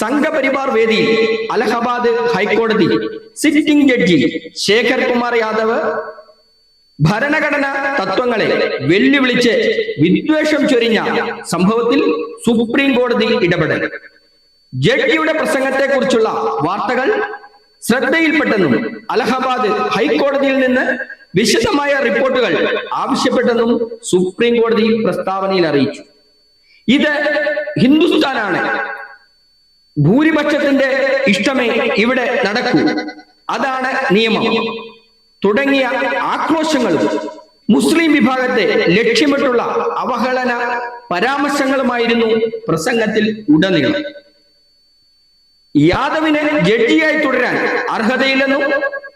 സംഘപരിവാർ വേദി അലഹബാദ് ഹൈക്കോടതി sitting judge Shekhar Kumar Yadav ഭരണഘടന തത്വങ്ങളെ വെല്ലുവിളിച്ച് വിദ്വേഷം ചൊരിഞ്ഞ സംഭവത്തിൽ സുപ്രീം കോടതി ഇടപെടൽ. ജഡ്ജിയുടെ പ്രസംഗത്തെ കുറിച്ചുള്ള വാർത്തകൾ ശ്രദ്ധയിൽപ്പെട്ടെന്നും അലഹബാദ് ഹൈക്കോടതിയിൽ നിന്ന് വിശദമായ റിപ്പോർട്ടുകൾ ആവശ്യപ്പെട്ടെന്നും സുപ്രീം കോടതി പ്രസ്താവനയിൽ അറിയിച്ചു. ഇത് ഹിന്ദുസ്ഥാനാണ്. ഭൂരിപക്ഷത്തിന്റെ ഇഷ്ടമേ ഇവിടെ നടക്കൂ. അതാണ് നിയമം. തുടങ്ങിയ ആക്രോശങ്ങളും മുസ്ലിം വിഭാഗത്തെ ലക്ഷ്യമിട്ടുള്ള അവഹേളന പരാമർശങ്ങളുമായിരുന്നു പ്രസംഗത്തിൽ ഉടനീളം. യാദവിനെ ജഡ്ജിയായി തുടരാൻ അർഹതയില്ലെന്നും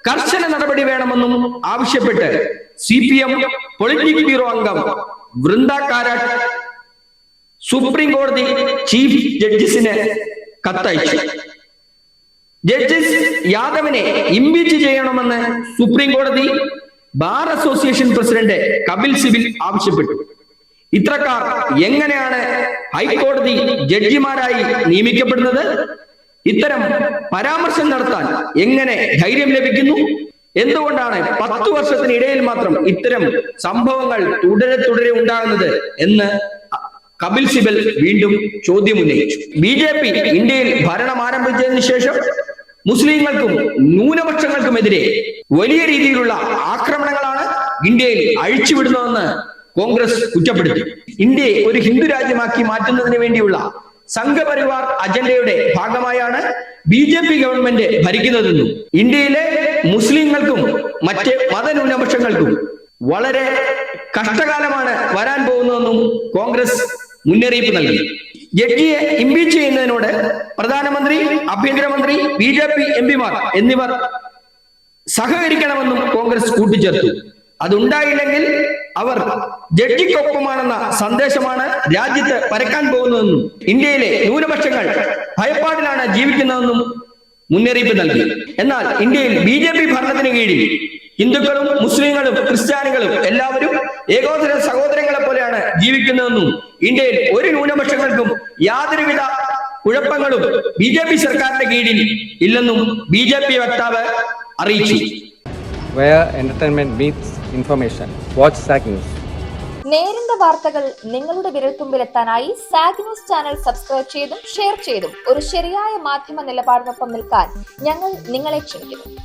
കർശന നടപടി വേണമെന്നും ആവശ്യപ്പെട്ട് C P M politic bureau അംഗം വൃന്ദ കാരാട്ട് സുപ്രീം കോടതി ചീഫ് ജഡ്ജസിന് കത്തയച്ചു. ജഡ്ജസ് യാദവിനെ ഇംപീച്ച് ചെയ്യണമെന്ന് സുപ്രീം കോടതി bar association president Kapil Sibal ആവശ്യപ്പെട്ടു. ഇത്രക്കാർ എങ്ങനെയാണ് ഹൈക്കോടതി ജഡ്ജിമാരായി നിയമിക്കപ്പെടുന്നത്? ഇത്തരം പരാമർശം നടത്താൻ എങ്ങനെ ധൈര്യം ലഭിക്കുന്നു? എന്തുകൊണ്ടാണ് പത്തു വർഷത്തിനിടയിൽ മാത്രം ഇത്തരം സംഭവങ്ങൾ തുടരെ തുടരെ ഉണ്ടാകുന്നത് എന്ന് കപിൽ സിബൽ വീണ്ടും ചോദ്യം ഉന്നയിച്ചു. ബി ജെ പി ഇന്ത്യയിൽ ഭരണം ആരംഭിച്ചതിന് ശേഷം മുസ്ലിങ്ങൾക്കും ന്യൂനപക്ഷങ്ങൾക്കുമെതിരെ വലിയ രീതിയിലുള്ള ആക്രമണങ്ങളാണ് ഇന്ത്യയിൽ അഴിച്ചുവിടുന്നതെന്ന് കോൺഗ്രസ് കുറ്റപ്പെടുത്തി. ഇന്ത്യയെ ഒരു ഹിന്ദു രാജ്യമാക്കി മാറ്റുന്നതിന് വേണ്ടിയുള്ള സംഘപരിവാർ അജണ്ടയുടെ ഭാഗമായാണ് ബി ജെ പി ഗവൺമെന്റ് ഭരിക്കുന്നതെന്നും ഇന്ത്യയിലെ മുസ്ലിങ്ങൾക്കും മറ്റ് മതന്യൂനപക്ഷങ്ങൾക്കും വളരെ കഷ്ടകാലമാണ് വരാൻ പോകുന്നതെന്നും കോൺഗ്രസ് മുന്നറിയിപ്പ് നൽകി ജഡ്ജിയെ ഇംപീച്ച് ചെയ്യുന്നതിനോട് പ്രധാനമന്ത്രി ആഭ്യന്തരമന്ത്രി ബി ജെ പി എം പിമാർ എന്നിവർ സഹകരിക്കണമെന്നും കോൺഗ്രസ് കൂട്ടിച്ചേർത്തു. അതുണ്ടായില്ലെങ്കിൽ അവർ ജഡ്ജിക്കൊപ്പമാണെന്ന സന്ദേശമാണ് രാജ്യത്ത് പരക്കാൻ പോകുന്നതെന്നും ഇന്ത്യയിലെ ന്യൂനപക്ഷങ്ങൾ ഭയപ്പാടിലാണ് ജീവിക്കുന്നതെന്നും മുന്നറിയിപ്പ് നൽകി. എന്നാൽ ഇന്ത്യയിൽ ബി ജെ പി ഭരണത്തിന് കീഴിൽ ഹിന്ദുക്കളും മുസ്ലിങ്ങളും ക്രിസ്ത്യാനികളും എല്ലാവരും ഏകോദര സഹോദരങ്ങളെ പോലെയാണ് ജീവിക്കുന്നതെന്നും ഇന്ത്യയിൽ ഒരു ന്യൂനപക്ഷങ്ങൾക്കും യാതൊരുവിധ കുഴപ്പങ്ങളും ബി ജെ പി സർക്കാരിന്റെ കീഴിൽ ഇല്ലെന്നും ബി ജെ പി വക്താവ് അറിയിച്ചു where entertainment meets information. Watch SAC News. നേരിന്റെ വാർത്തകൾ നിങ്ങളുടെ വിരൽത്തുമ്പിലെത്താനായി സാഗ് ന്യൂസ് ചാനൽ സബ്സ്ക്രൈബ് ചെയ്തും ഷെയർ ചെയ്തും ഒരു ശരിയായ മാധ്യമ നിലപാടിനൊപ്പം നിൽക്കാൻ ഞങ്ങൾ നിങ്ങളെ ക്ഷണിക്കുന്നു